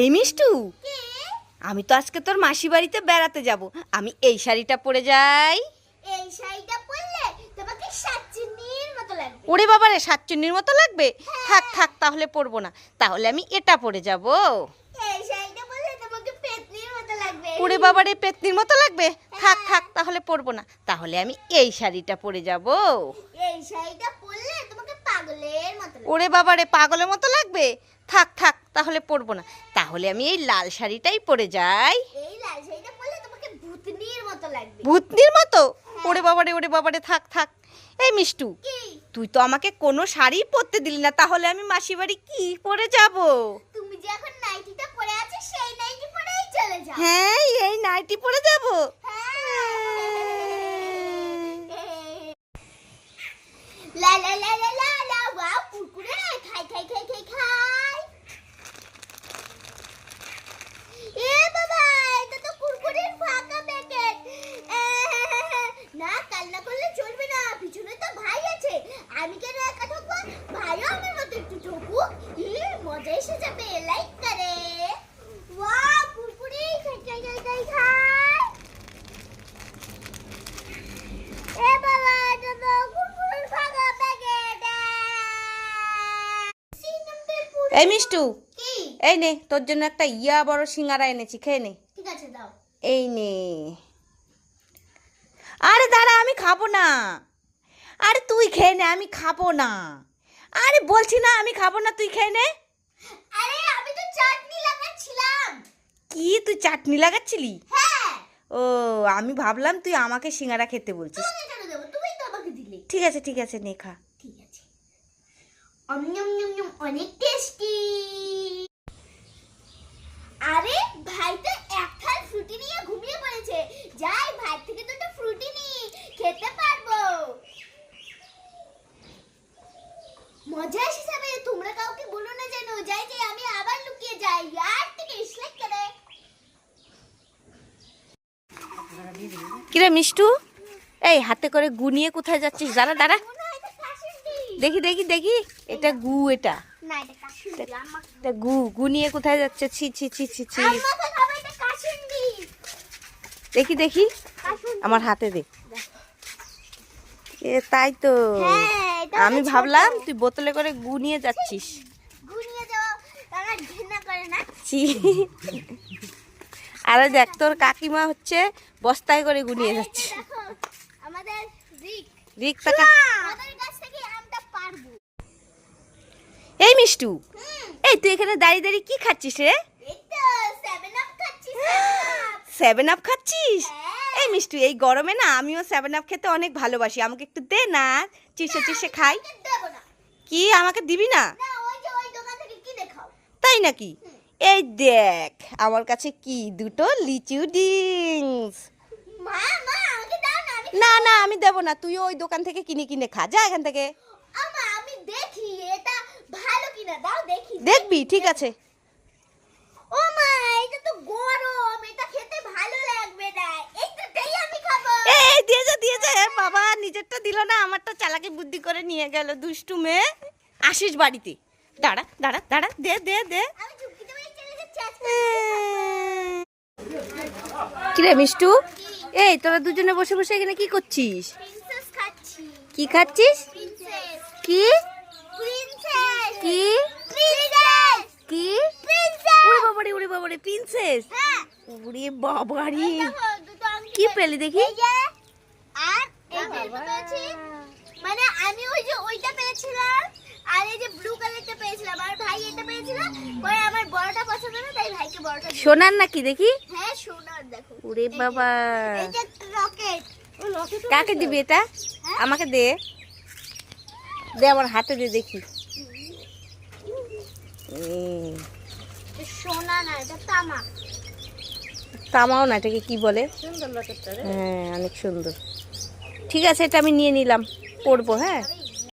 এই মিষ্টু আমি তো আজকে তোর মাসি বাড়িতে বেড়াতে যাব। আমি এই শাড়িটা পরে যাই। এই শাড়িটা পরলে তোমাকে সাতচিনির মতো লাগবে। ওরে বাবারে সাতচুন্নির মতো লাগবে? থাক থাক তাহলে পরবো না। তাহলে আমি এটা পরে যাব। এই শাড়িটা পরলে তোমাকে পেতনির মতো লাগবে। ওরে বাবারে পেতনির মতো লাগবে? থাক থাক তাহলে পরবো না। তাহলে আমি এই শাড়িটা পরে যাব। এই শাড়িটা পরলে তোমাকে পাগলের মতো লাগবে। ওরে বাবারে পাগলের মতো লাগবে? থাক থাক তাহলে পরবো না। তাহলে আমি এই লাল শাড়িটাই পরে যাই। এই লাল শাড়িটা পরলে তোমাকে ভূতনির মতো লাগবে। ভূতনির মতো? ওরে বাবারে ওরে বাবারে থাক থাক। এই মিষ্টু তুই তো আমাকে কোনো শাড়ি পরতে দিলি না তাহলে আমি মাসি বাড়ি কি পরে যাব? তুমি যে এখন নাইটিটা পরে আছো সেই নাইটি পরেই চলে যাও। হ্যাঁ এই নাইটি পরে যাব লা লা লা লা লা লা ওয়াও কুরকুরে খাই খাই খাই খাই খাই এ বাবা এটা তো কুরকুরের ফাঁকা প্যাকেট না কান্না করলে চলবে না পিছনে তো ভাই আছে আমি কেন একা ভাইও আমার মতো একটু মজা এসে যাবে লাইক করে। ওয়াও কুরকুরে খাই খাই খাই খাই খাই। এ বাবা এটা তো কুরকুরের ফাঁকা প্যাকেট এই মিষ্টু এই নে তোর জন্য একটা ইয়া বড় সিঙ্গারা এনেছি খেয়ে নে। ঠিক আছে দাও। এই নে। আরে দাঁড়া আমি খাব না। আরে তুই খেয়ে নে আমি খাব না। আরে বলছি না আমি খাব না তুই খেয়ে নে। আরে আমি তো চাটনি লাগাচ্ছিলাম। কি তুই চাটনি লাগাচ্ছিলি? হ্যাঁ। ও আমি ভাবলাম তুই আমাকে সিঙ্গারা খেতে বলছিস। তোমাকে কেন দেবো? তুমিই তো আমাকে দিলে। ঠিক আছে ঠিক আছে নে খা। ঠিক আছে। অনেক টেস্টি আরে ভাই তো এক থাল ফ্রুটি নিয়ে ঘুমিয়ে পড়েছে যাই ভাই থেকে দুটো ফ্রুটি নি খেতে পারব মজা এসে যাবে তোমরা কাউকে বলো না যেন যাই যাই আমি আবার লুকিয়ে যাই। আর থেকে ইসলাক করে। কিরে মিষ্টু? এই হাতে করে গু নিয়ে কোথায় যাচ্ছিস? দাঁড়া দাঁড়া। দেখি দেখি দেখি। এটা গু এটা। গু গু নিয়ে কোথায় যাচ্ছে? ছি ছি ছি ছি ছি। দেখি দেখি। আমার হাতে দে। এ তাই তো। হ্যাঁ, আমি ভাবলাম তুই বোতলে করে গু নিয়ে যাচ্ছিস। আরে দেখ তোর কাকিমা হচ্ছে বস্তায় করে গুনিয়ে যাচ্ছে। এই মিষ্টু এই তুই এখানে দাঁড়িয়ে দাঁড়িয়ে কি খাচ্ছিস রে? আপ সেভেন আপ খাচ্ছিস? হ্যাঁ। এই মিষ্টি এই গরমে না আমিও সেভেন আপ খেতে অনেক ভালোবাসি। আমাকে একটু দে না চিসে চিসে খাই। কি আমাকে দিবি না? তাই নাকি? এই দেখ আমার কাছে কি দুটো লিচু ডিংস। না না আমি দেব না তুই ওই দোকান থেকে কিনে কিনে খা যা এখান থেকে। দেখবি ঠিক আছে। ও মা এটা তো গরম এটা খেতে ভালো লাগবে না এইটাই আমি খাব এই দিয়ে যা দিয়ে যা বাবা নিজেরটা দিল না আমারটা চালাকি বুদ্ধি করে নিয়ে গেল দুষ্টু মেয়ে। আসিস বাড়িতে। দাঁড়া দাঁড়া দাঁড়া দে দে দে। কিরে মিষ্টু? এই তোরা দুজনে বসে বসে এখানে কি করছিস? কি খাচ্ছিস? কি? কি? কি? ওরে বাবারে ওরে বাবারে প্রিন্সেস হ্যাঁ। ওরে বাবারে। কি পেলি দেখি? আর এটা মানে আমি ওই যে ওইটা পেয়েছিলাম আর এই যে ব্লু কালারটা পেয়েছিলাম। আর ভাই এটা পেয়েছিল পরে আমার বড়টা পছন্দ না তাই ভাইকে বড়টা। সোনার নাকি দেখি? হ্যাঁ সোনার দেখো। ওরে বাবা। যে রকেট কাকে দিবি এটা? আমাকে দে। দে আমার হাতে দে দেখি। সোনা না এটা তামা তামাও না এটাকে কি বলে? হ্যাঁ অনেক সুন্দর। ঠিক আছে এটা আমি নিয়ে নিলাম পরবো হ্যাঁ?